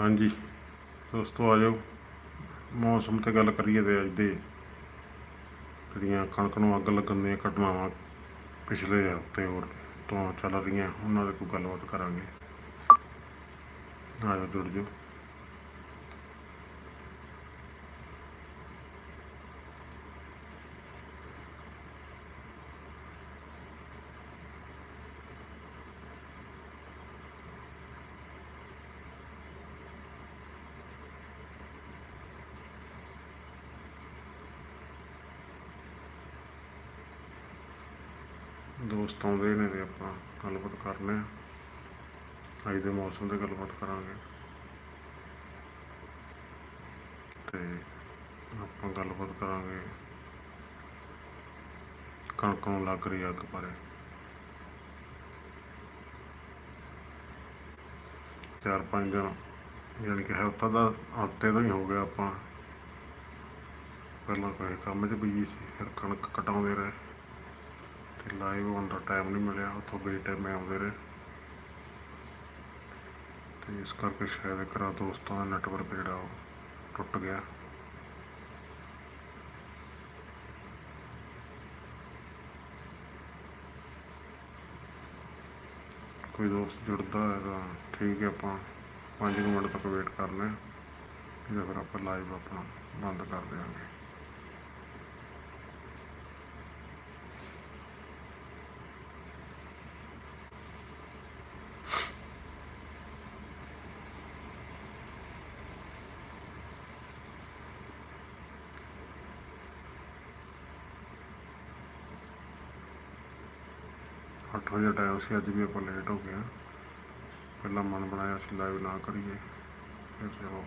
ਹਾਂਜੀ, ਦੋਸਤੋ ਆ ਜਾਓ। ਮੌਸਮ ਤੇ ਗੱਲ ਕਰੀਏ ਤੇ ਅੱਜ ਦੇ ਜਿਹੜੀਆਂ ਕਣਕ ਨੂੰ ਅੱਗ ਲੱਗਣ ਦੀਆਂ ਘਟਨਾਵਾਂ ਪਿਛਲੇ ਹਫ਼ਤੇ ਹੋਰ ਤੋਂ ਚੱਲ ਰਹੀਆਂ, ਉਹਨਾਂ ਦੇ ਕੋਈ ਗੱਲਬਾਤ ਕਰਾਂਗੇ। ਆ ਜਾਓ ਜੁੜ ਜਾਓ ਦੋਸਤ ਆਉਂਦੇ ਨੇ ਤੇ ਆਪਾਂ ਗੱਲਬਾਤ ਕਰਨੇ ਆ ਅੱਜ ਦੇ ਮੌਸਮ ਤੇ ਗੱਲਬਾਤ ਕਰਾਂਗੇ। ਤੇ ਆਪਾਂ ਗੱਲਬਾਤ ਕਰਾਂਗੇ ਕਣਕ ਨੂੰ ਲੱਗ ਰਹੀ ਅੱਗ ਬਾਰੇ। ਚਾਰ ਪੰਜ ਦਿਨ, ਯਾਨੀ ਕਿ ਹਫ਼ਤਾ ਦਾ ਹਫ਼ਤੇ ਦਾ ਹੀ ਹੋ ਗਿਆ ਆਪਾਂ। ਪਹਿਲਾਂ ਕੋਈ ਕੰਮ 'ਚ ਬਿਜ਼ੀ ਸੀ, ਫਿਰ ਕਣਕ ਕਟਾਉਂਦੇ ਰਹੇ। ਤੇ ਲਾਈਵ ਹੋਣ ਦਾ ਟਾਈਮ ਨਹੀਂ ਮਿਲਿਆ, ਉੱਥੋਂ ਬੇਟਾਈਮ ਆਉਂਦੇ ਰਹੇ। ਤੇ ਇਸ ਕਰਕੇ ਸ਼ਾਇਦ ਇੱਕ ਦੋਸਤਾਂ ਦਾ ਨੈਟਵਰਕ ਜਿਹੜਾ ਉਹ ਟੁੱਟ ਗਿਆ। ਕੋਈ ਦੋਸਤ ਜੁੜਦਾ ਹੈ ਤਾਂ ਠੀਕ ਹੈ ਆਪਾਂ 5 ਮਿੰਟ ਤੱਕ ਵੇਟ ਕਰ ਹੈ ਜਾਂ ਫਿਰ ਆਪਾਂ ਲਾਈਵ ਆਪਣਾ ਬੰਦ ਕਰ ਦਿਆਂਗੇ। ਅੱਠ ਵਜੇ ਟਾਈਮ ਸੀ ਅੱਜ ਵੀ ਆਪਾਂ ਲੇਟ ਹੋ ਗਏ ਹਾਂ। ਪਹਿਲਾਂ ਮਨ ਬਣਾਇਆ ਸੀ ਲਾਈਵ ਨਾ ਕਰੀਏ। ਫਿਰ ਚਲੋ।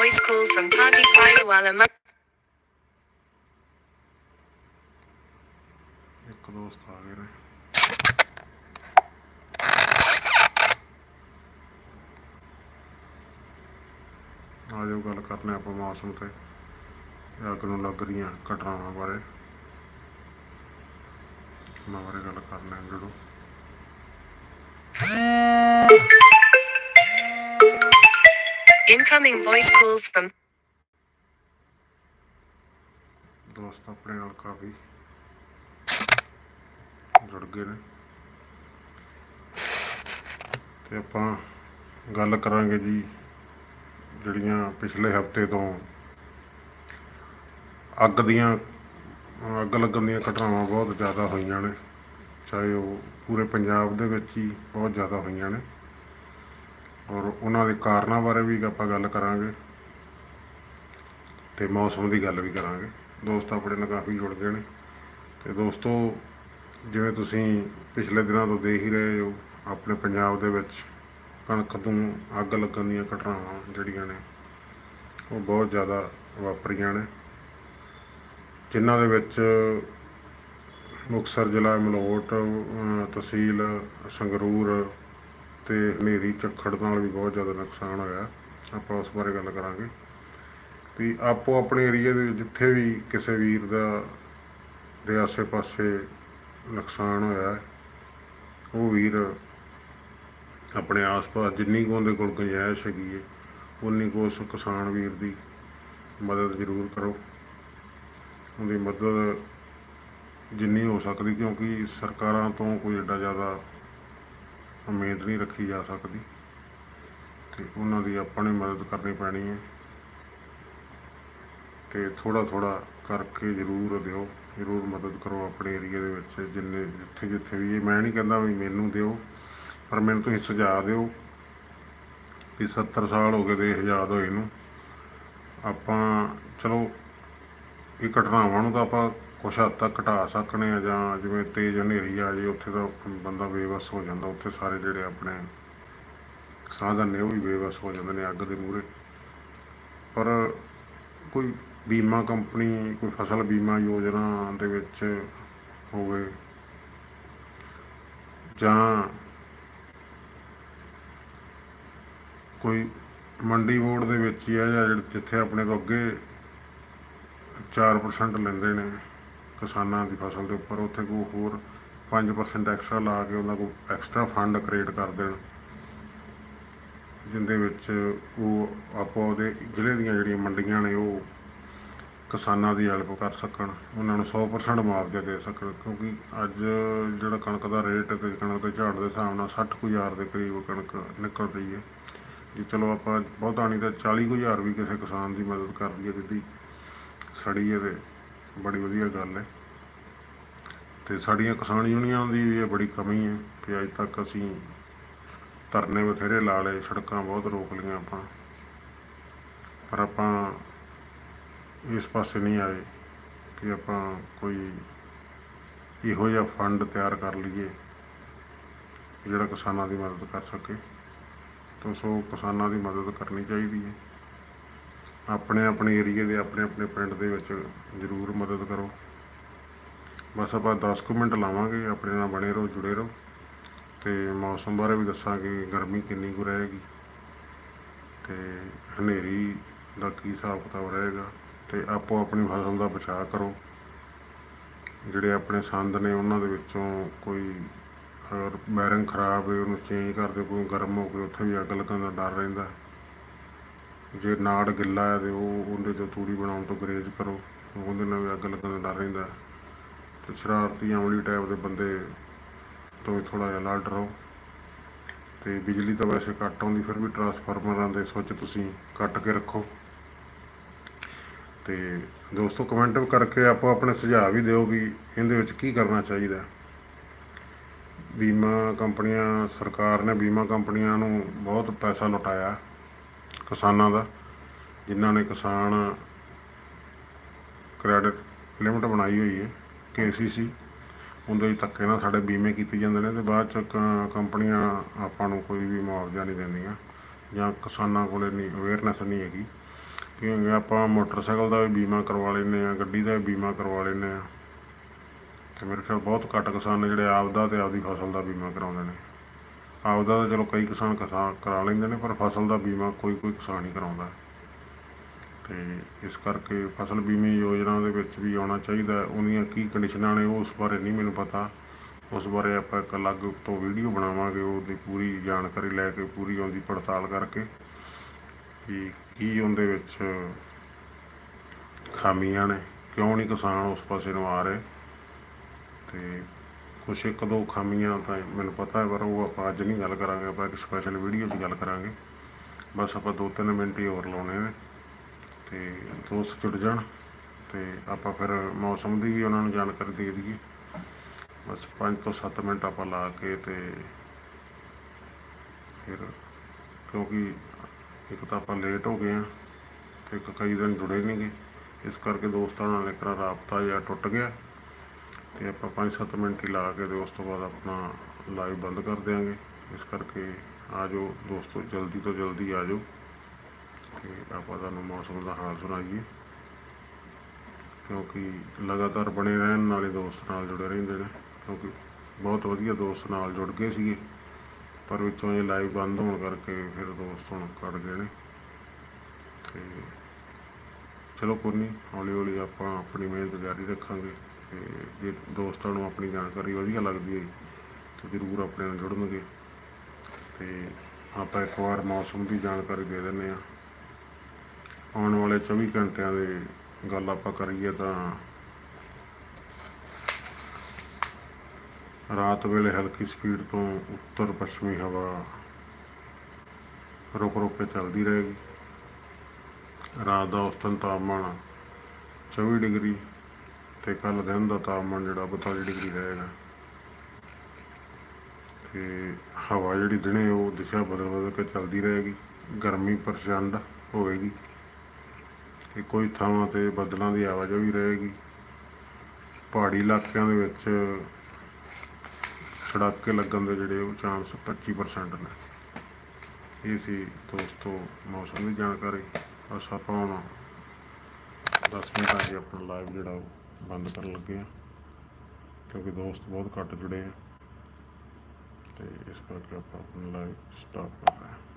Voice call from Tati Paiwala. Ma- ਇੱਕ ਦੋਸਤ ਆ ਗਏ ਨੇ। ਆ ਜਾਓ ਗੱਲ ਕਰਨੇ ਆਪਾਂ ਮੌਸਮ ਤੇ। ਅੱਗ ਨੂੰ ਲੱਗ ਰਹੀਆਂ ਘਟਨਾਵਾਂ ਬਾਰੇ। ਉਹਨਾਂ ਬਾਰੇ ਗੱਲ ਕਰਨੇ ਆ ਜੁੜੋ Incoming voice call from ਦੋਸਤ ਆਪਣੇ ਨਾਲ ਕਾਫੀ ਜੁੜ ਗਏ ਨੇ। ਤੇ ਆਪਾਂ ਗੱਲ ਕਰਾਂਗੇ ਜੀ ਜਿਹੜੀਆਂ ਪਿਛਲੇ ਹਫ਼ਤੇ ਤੋਂ ਅੱਗ ਦੀਆਂ ਅੱਗ ਲੱਗਣ ਦੀਆਂ ਘਟਨਾਵਾਂ ਬਹੁਤ ਜ਼ਿਆਦਾ ਹੋਈਆਂ ਨੇ। ਚਾਹੇ ਉਹ ਪੂਰੇ ਪੰਜਾਬ ਦੇ ਵਿੱਚ ਹੀ ਬਹੁਤ ਜ਼ਿਆਦਾ ਹੋਈਆਂ ਨੇ। ਔਰ ਉਹਨਾਂ ਦੇ ਕਾਰਨਾਂ ਬਾਰੇ ਵੀ ਆਪਾਂ ਗੱਲ ਕਰਾਂਗੇ ਤੇ ਮੌਸਮ ਦੀ ਗੱਲ ਵੀ ਕਰਾਂਗੇ। ਦੋਸਤ ਆਪਣੇ ਨਾਲ ਕਾਫੀ ਜੁੜ ਗਏ ਨੇ। ਤੇ ਦੋਸਤੋ, ਜਿਵੇਂ ਤੁਸੀਂ ਪਿਛਲੇ ਦਿਨਾਂ ਤੋਂ ਦੇਖ ਹੀ ਰਹੇ ਹੋ, ਆਪਣੇ ਪੰਜਾਬ ਦੇ ਵਿੱਚ ਕਣਕ ਨੂੰ ਅੱਗ ਲੱਗਣ ਦੀਆਂ ਘਟਨਾਵਾਂ ਜਿਹੜੀਆਂ ਨੇ, ਉਹ ਬਹੁਤ ਜ਼ਿਆਦਾ ਵਾਪਰੀਆਂ ਨੇ। ਜਿਨ੍ਹਾਂ ਦੇ ਵਿੱਚ ਮੁਕਤਸਰ ਜ਼ਿਲ੍ਹਾ ਮਲੋਟ ਤਹਿਸੀਲ ਸੰਗਰੂਰ ਤੇ ਹਨੇਰੀ ਝੱਖੜ ਨਾਲ ਵੀ ਬਹੁਤ ਜ਼ਿਆਦਾ ਨੁਕਸਾਨ ਹੋਇਆ। ਆਪਾਂ ਉਸ ਬਾਰੇ ਗੱਲ ਕਰਾਂਗੇ। ਵੀ ਆਪੋ ਆਪਣੇ ਏਰੀਆ ਦੇ ਜਿੱਥੇ ਵੀ ਕਿਸੇ ਵੀਰ ਦਾ ਦੇ ਆਸੇ-ਪਾਸੇ ਨੁਕਸਾਨ ਹੋਇਆ ਉਹ ਵੀਰ ਆਪਣੇ ਆਸ-ਪਾਸ ਜਿੰਨੀ ਕੁ ਉਹਦੇ ਕੋਲ ਗੁੰਜਾਇਸ਼ ਹੈਗੀ ਹੈ, ਉਨੀ ਕੁ ਉਸ ਕਿਸਾਨ ਵੀਰ ਦੀ ਮਦਦ ਜ਼ਰੂਰ ਕਰੋ। ਉਹਦੀ ਮਦਦ ਜਿੰਨੀ ਹੋ ਸਕਦੀ, ਕਿਉਂਕਿ ਸਰਕਾਰਾਂ ਤੋਂ ਕੋਈ ਏਡਾ ਜ਼ਿਆਦਾ ਉਮੀਦ ਨਹੀਂ ਰੱਖੀ ਜਾ ਸਕਦੀ ਤੇ ਉਹਨਾਂ ਦੀ ਆਪਾਂ ਨੇ ਮਦਦ ਕਰਨੀ ਪੈਣੀ ਹੈ ਤੇ ਥੋੜਾ ਥੋੜਾ ਕਰਕੇ ਜ਼ਰੂਰ ਦਿਓ, ਜ਼ਰੂਰ ਮਦਦ ਕਰੋ ਆਪਣੇ ਏਰੀਆ ਦੇ ਵਿੱਚ, ਜਿੰਨੇ ਜਿੱਥੇ ਜਿੱਥੇ ਵੀ ਇਹ, ਮੈਂ ਨਹੀਂ ਕਹਿੰਦਾ ਵੀ ਮੈਨੂੰ ਦਿਓ, ਪਰ ਮੈਨੂੰ ਤੁਸੀਂ ਸੁਝਾਅ ਦਿਓ ਵੀ 70 ਸਾਲ ਹੋ ਗਏ ਦੇ ਆਜ਼ਾਦ ਹੋਏ ਨੂੰ, ਆਪਾਂ ਚਲੋ ਇਹ ਘਟਨਾਵਾਂ ਨੂੰ ਤਾਂ ਆਪਾਂ ਕੁਛ ਹੱਦ ਤੱਕ ਘਟਾ ਸਕਨੇ ਆ ਜਾਂ ਜਿਵੇਂ ਤੇਜ਼ ਹਨੇਰੀ ਆ ਜੇ ਉੱਥੇ ਤਾਂ ਬੰਦਾ ਬੇਵੱਸ ਹੋ ਜਾਂਦਾ, ਉੱਥੇ ਸਾਰੇ ਜਿਹੜੇ ਆਪਣੇ ਸਾਧਨ ਨੇ ਉਹ ਵੀ ਬੇਵੱਸ ਹੋ ਜਾਂਦੇ ਨੇ ਅੱਗ ਦੇ ਮੂਹਰੇ। ਪਰ ਕੋਈ ਬੀਮਾ ਕੰਪਨੀ, ਕੋਈ ਫਸਲ ਬੀਮਾ ਯੋਜਨਾ ਦੇ ਵਿੱਚ ਹੋਵੇ ਜਾਂ ਕੋਈ ਮੰਡੀ ਬੋਰਡ ਦੇ ਵਿੱਚ ਹੀ ਆ ਜਾਂ ਜਿੱਥੇ ਆਪਣੇ ਤੋਂ ਅੱਗੇ 4% ਲੈਂਦੇ ਨੇ ਕਿਸਾਨਾਂ ਦੀ ਫਸਲ ਦੇ ਉੱਪਰ। ਉੱਥੇ ਕੋਈ ਹੋਰ 5% ਐਕਸਟਰਾ ਲਾ ਕੇ ਉਹਨਾਂ ਕੋਲ ਐਕਸਟਰਾ ਫੰਡ ਕ੍ਰੀਏਟ ਕਰ ਦੇਣ, ਜਿੰਦੇ ਵਿੱਚ ਉਹ ਆਪੋ ਉਹਦੇ ਜ਼ਿਲ੍ਹੇ ਦੀਆਂ ਜਿਹੜੀਆਂ ਮੰਡੀਆਂ ਨੇ ਉਹ ਕਿਸਾਨਾਂ ਦੀ ਹੈਲਪ ਕਰ ਸਕਣ, ਉਹਨਾਂ ਨੂੰ 100% ਮੁਆਵਜ਼ਾ ਦੇ ਸਕਣ। ਕਿਉਂਕਿ ਅੱਜ ਜਿਹੜਾ ਕਣਕ ਦਾ ਰੇਟ ਤੇ ਕਣਕ ਦੇ ਝਾੜ ਦੇ ਹਿਸਾਬ ਨਾਲ 60 ਕੁ ਹਜ਼ਾਰ ਦੇ ਕਰੀਬ ਕਣਕ ਨਿਕਲ ਰਹੀ ਹੈ। ਜੇ ਚਲੋ ਆਪਾਂ ਬਹੁਤਾ ਨਹੀਂ ਤਾਂ 40 ਕੁ ਹਜ਼ਾਰ ਵੀ ਕਿਸੇ ਕਿਸਾਨ ਦੀ ਮਦਦ ਕਰ ਦਈਏ ਜਿੱਦੀ ਸੜੀ ਹੈ ਤੇ ਬੜੀ ਵਧੀਆ ਗੱਲ ਹੈ। ਤੇ ਸਾਡੀਆਂ ਕਿਸਾਨ ਯੂਨੀਅਨ ਦੀ ਵੀ ਇਹ ਬੜੀ ਕਮੀ ਹੈ ਕਿ ਅੱਜ ਤੱਕ ਅਸੀਂ ਧਰਨੇ ਬਥੇਰੇ ਲਾ ਲਏ, ਸੜਕਾਂ ਬਹੁਤ ਰੋਕ ਲਈਆਂ ਆਪਾਂ। ਪਰ ਆਪਾਂ ਇਸ ਪਾਸੇ ਨਹੀਂ ਆਏ ਕਿ ਆਪਾਂ ਕੋਈ ਇਹੋ ਜਿਹਾ ਫੰਡ ਤਿਆਰ ਕਰ ਲਈਏ ਜਿਹੜਾ ਕਿਸਾਨਾਂ ਦੀ ਮਦਦ ਕਰ ਸਕੇ। ਤਾਂ ਸੋ ਕਿਸਾਨਾਂ ਦੀ ਮਦਦ ਕਰਨੀ ਚਾਹੀਦੀ ਹੈ। ਆਪਣੇ ਆਪਣੇ ਏਰੀਏ ਦੇ, ਆਪਣੇ ਆਪਣੇ ਪਿੰਡ ਦੇ ਵਿੱਚ ਜ਼ਰੂਰ ਮਦਦ ਕਰੋ। ਬਸ ਆਪਾਂ 10 ਕੁ ਮਿੰਟ ਲਾਵਾਂਗੇ, ਆਪਣੇ ਨਾਲ ਬਣੇ ਰਹੋ, ਜੁੜੇ ਰਹੋ ਤੇ ਮੌਸਮ ਬਾਰੇ ਵੀ ਦੱਸਾਂਗੇ, ਗਰਮੀ ਕਿੰਨੀ ਕੁ ਰਹੇਗੀ ਤੇ ਹਨੇਰੀ ਦਾ ਕੀ ਹਿਸਾਬ ਕਿਤਾਬ ਰਹੇਗਾ ਤੇ ਆਪੋ ਆਪਣੀ ਫਸਲ ਦਾ ਬਚਾਅ ਕਰੋ। ਜਿਹੜੇ ਆਪਣੇ ਸੰਦ ਨੇ, ਉਹਨਾਂ ਦੇ ਵਿੱਚੋਂ ਕੋਈ ਅਗਰ ਬੈਰਿੰਗ ਖਰਾਬ ਹੈ ਉਹਨੂੰ ਚੇਂਜ ਕਰ ਦਿਓ, ਕੋਈ ਗਰਮ ਹੋ ਕੇ ਉੱਥੇ ਵੀ ਅੱਗ ਲੱਗਣ ਦਾ ਡਰ ਰਹਿੰਦਾ। ਜੇ ਨਾੜ ਗਿੱਲਾ ਹੈ ਤੇ ਉਹ ਉਹਦੇ ਤੋਂ ਤੂੜੀ ਬਣਾਉਣ ਤੋਂ ਗਰੇਜ ਕਰੋ ਉਹਦੇ ਨਾਲ ਵੀ ਅੱਗ ਲੱਗਣ ਦਾ ਡਰ ਰਹਿੰਦਾ ਤੇ ਸ਼ਰਾਰਤੀ ਅਮਲੀ ਟਾਈਪ ਦੇ ਬੰਦੇ ਤੋਂ ਵੀ ਥੋੜ੍ਹਾ ਜਿਹਾ ਅਲਰਟ ਰਹੋ। ਤੇ ਬਿਜਲੀ ਤਾਂ ਵੈਸੇ ਘੱਟ ਆਉਂਦੀ, ਫਿਰ ਵੀ ਟਰਾਂਸਫਾਰਮਰਾਂ ਦੇ ਸੁੱਚ ਤੁਸੀਂ ਕੱਟ ਕੇ ਰੱਖੋ। ਤੇ ਦੋਸਤੋ ਕਮੈਂਟ ਕਰਕੇ ਆਪੋ ਆਪਣੇ ਸੁਝਾਅ ਵੀ ਦਿਓ ਵੀ ਇਹਦੇ ਵਿੱਚ ਕੀ ਕਰਨਾ ਚਾਹੀਦਾ ਬੀਮਾ ਕੰਪਨੀਆਂ, ਸਰਕਾਰ ਨੇ ਬੀਮਾ ਕੰਪਨੀਆਂ ਨੂੰ ਬਹੁਤ ਪੈਸਾ ਲੁਟਾਇਆ। ਕਿਸਾਨਾਂ ਦਾ, ਜਿਨ੍ਹਾਂ ਨੇ ਕਿਸਾਨ ਕ੍ਰੈਡਿਟ ਲਿਮਟ ਬਣਾਈ ਹੋਈ ਹੈ ਕੇਸੀਸੀ ਉਹਦੇ ਵਿੱਚ ਧੱਕੇ ਨਾਲ ਸਾਡੇ ਬੀਮੇ ਕੀਤੇ ਜਾਂਦੇ ਨੇ ਤੇ ਬਾਅਦ ਚ ਕ- ਕੰਪਨੀਆਂ ਆਪਾਂ ਨੂੰ ਕੋਈ ਵੀ ਮੁਆਵਜ਼ਾ ਨਹੀਂ ਦਿੰਦੀਆਂ, ਜਾਂ ਕਿਸਾਨਾਂ ਕੋਲੇ ਨਹੀਂ ਅਵੇਅਰਨੈਸ ਨਹੀਂ ਹੈਗੀ। ਕਿਉਂਕਿ ਆਪਾਂ ਮੋਟਰਸਾਈਕਲ ਦਾ ਵੀ ਬੀਮਾ ਕਰਵਾ ਲੈਂਦੇ ਆ ਗੱਡੀ ਦਾ ਵੀ ਬੀਮਾ ਕਰਵਾ ਲੈਂਦੇ ਆ ਤੇ ਮੇਰੇ ਖਿਆਲ ਬਹੁਤ ਘੱਟ ਕਿਸਾਨ ਨੇ ਜਿਹੜੇ ਆਪਦਾ ਤੇ ਆਪਦੀ ਫਸਲ ਦਾ ਬੀਮਾ ਕਰਾਉਂਦੇ ਨੇ। ਆਪਦਾ ਤਾਂ ਚਲੋ ਕਈ ਕਿਸਾਨ ਕਿਸਾਨ ਕਰਾ ਲੈਂਦੇ ਨੇ, ਪਰ ਫਸਲ ਦਾ ਬੀਮਾ ਕੋਈ ਕੋਈ ਕਿਸਾਨ ਹੀ ਕਰਾਉਂਦਾ। ਤੇ ਇਸ ਕਰਕੇ ਫਸਲ ਬੀਮੇ ਯੋਜਨਾ ਦੇ ਵਿੱਚ ਵੀ ਆਉਣਾ ਚਾਹੀਦਾ ਉਹਦੀਆਂ ਕੀ ਕੰਡੀਸ਼ਨਾਂ ਨੇ, ਉਸ ਬਾਰੇ ਨਹੀਂ ਮੈਨੂੰ ਪਤਾ। ਉਸ ਬਾਰੇ ਆਪਾਂ ਇੱਕ ਅਲੱਗ ਤੋਂ ਵੀਡੀਓ ਬਣਾਵਾਂਗੇ, ਉਹਦੀ ਪੂਰੀ ਜਾਣਕਾਰੀ ਲੈ ਕੇ, ਪੂਰੀ ਉਹਦੀ ਪੜਤਾਲ ਕਰਕੇ ਕਿ ਕੀ ਉਹਦੇ ਵਿੱਚ ਖਾਮੀਆਂ ਨੇ, ਕਿਉਂ ਨਹੀਂ ਕਿਸਾਨ ਉਸ ਪਾਸੇ ਨੂੰ ਆ ਰਹੇ। ਤੇ ਕੁਛ ਇੱਕ ਦੋ ਖਾਮੀਆਂ ਤਾਂ ਮੈਨੂੰ ਪਤਾ ਹੈ, ਪਰ ਉਹ ਆਪਾਂ ਅੱਜ ਨਹੀਂ ਗੱਲ ਕਰਾਂਗੇ, ਆਪਾਂ ਇੱਕ ਸਪੈਸ਼ਲ ਵੀਡੀਓ 'ਚ ਗੱਲ ਕਰਾਂਗੇ। ਬਸ ਆਪਾਂ ਦੋ ਤਿੰਨ ਮਿੰਟ ਹੀ ਹੋਰ ਲਾਉਣੇ ਨੇ ਤੇ ਦੋਸਤ ਜੁੜ ਜਾਣ ਤੇ ਆਪਾਂ ਫਿਰ ਮੌਸਮ ਦੀ ਵੀ ਉਹਨਾਂ ਨੂੰ ਜਾਣਕਾਰੀ ਦੇ ਦਈਏ। ਬਸ 5 ਤੋਂ 7 ਮਿੰਟ ਆਪਾਂ ਲਾ ਕੇ ਤੇ ਫਿਰ ਕਿਉਂਕਿ ਇੱਕ ਤਾਂ ਆਪਾਂ ਲੇਟ ਹੋ ਗਏ ਆ ਤੇ ਇੱਕ ਕਈ ਦਿਨ ਜੁੜੇ ਨਹੀਂ ਗਏ ਇਸ ਕਰਕੇ ਦੋਸਤਾਂ ਨਾਲ ਇੱਕ ਰਾਬਤਾ ਜਿਹਾ ਟੁੱਟ ਗਿਆ। ਤੇ ਆਪਾਂ 5-7 ਮਿੰਟ ਹੀ ਲਾ ਕੇ ਤੇ ਉਸ ਤੋਂ ਬਾਅਦ ਆਪਣਾ ਲਾਈਵ ਬੰਦ ਕਰ ਦਿਆਂਗੇ। ਇਸ ਕਰਕੇ ਆ ਜਾਓ ਦੋਸਤੋ, ਜਲਦੀ ਤੋਂ ਜਲਦੀ ਆ ਜਾਓ। ਤੇ ਆਪਾਂ ਤੁਹਾਨੂੰ ਮੌਸਮ ਦਾ ਹਾਲ ਸੁਣਾਈਏ। ਕਿਉਂਕਿ ਲਗਾਤਾਰ ਬਣੇ ਰਹਿਣ ਨਾਲੇ ਦੋਸਤ ਨਾਲ ਜੁੜੇ ਰਹਿੰਦੇ ਨੇ। ਕਿਉਂਕਿ ਬਹੁਤ ਵਧੀਆ ਦੋਸਤ ਨਾਲ ਜੁੜ ਗਏ ਸੀਗੇ। ਪਰ ਵਿੱਚੋਂ ਇਹ ਲਾਈਵ ਬੰਦ ਹੋਣ ਕਰਕੇ ਫਿਰ ਦੋਸਤ ਹੁਣ ਕੱਟ ਗਏ ਨੇ। ਤੇ ਚਲੋ ਕੋਈ ਨਹੀਂ ਹੌਲੀ ਹੌਲੀ ਆਪਾਂ ਆਪਣੀ ਮਿਹਨਤ ਜਾਰੀ ਰੱਖਾਂਗੇ। ਤੇ ਜੇ ਦੋਸਤਾਂ ਨੂੰ ਆਪਣੀ ਜਾਣਕਾਰੀ ਵਧੀਆ ਲੱਗਦੀ ਹੈ ਤਾਂ ਜ਼ਰੂਰ ਆਪਣੇ ਨਾਲ ਜੁੜਨਗੇ। ਤੇ ਆਪਾਂ ਇੱਕ ਵਾਰ ਮੌਸਮ ਦੀ ਜਾਣਕਾਰੀ ਦੇ ਦਿੰਦੇ ਆ ਆਉਣ ਵਾਲੇ 24 ਘੰਟਿਆਂ ਦੇ ਗੱਲ ਆਪਾਂ ਕਰੀਏ ਤਾਂ ਰਾਤ ਵੇਲੇ ਹਲਕੀ ਸਪੀਡ ਤੋਂ ਉੱਤਰ ਪੱਛਮੀ ਹਵਾ ਰੁਕ ਰੁਕ ਕੇ ਚੱਲਦੀ ਰਹੇਗੀ। ਰਾਤ ਦਾ ਔਸਤਨ ਤਾਪਮਾਨ 24 ਡਿਗਰੀ ਤੇ ਕੱਲ ਦਿਨ ਦਾ ਤਾਪਮਾਨ ਜਿਹੜਾ 42 ਡਿਗਰੀ ਰਹੇਗਾ। ਤੇ ਹਵਾ ਜਿਹੜੀ ਦਿਨੇ ਉਹ ਦਿਸ਼ਾ ਬਦਲ ਬਦਲ ਕੇ ਚੱਲਦੀ ਰਹੇਗੀ। ਗਰਮੀ ਪ੍ਰਚੰਡ ਹੋਵੇਗੀ। ਤੇ ਕੁਝ ਥਾਵਾਂ ਤੇ ਬੱਦਲਾਂ ਦੀ ਆਵਾਜਾਈ ਰਹੇਗੀ। ਪਹਾੜੀ ਇਲਾਕਿਆਂ ਦੇ ਵਿੱਚ ਸੜਾਕੇ ਲੱਗਣ ਦੇ ਜਿਹੜੇ ਉਹ ਚਾਂਸ 25% ਨੇ। ਇਹ ਸੀ ਦੋਸਤੋ ਮੌਸਮ ਦੀ ਜਾਣਕਾਰੀ। ਬਸ ਆਪਾਂ ਹੁਣ 10 ਮਿੰਟਾਂ 'ਚ ਆਪਣਾ ਲਾਈਵ ਜਿਹੜਾ ਉਹ ਬੰਦ ਕਰਨ ਲੱਗੇ ਆ। ਕਿਉਂਕਿ ਦੋਸਤ ਬਹੁਤ ਘੱਟ ਜੁੜੇ ਆ। ਤੇ ਇਸ ਕਰਕੇ ਆਪਾਂ ਆਪਣੀ ਲਾਈਵ ਸਟਾਰਟ ਕਰ ਰਹੇ ਹਾਂ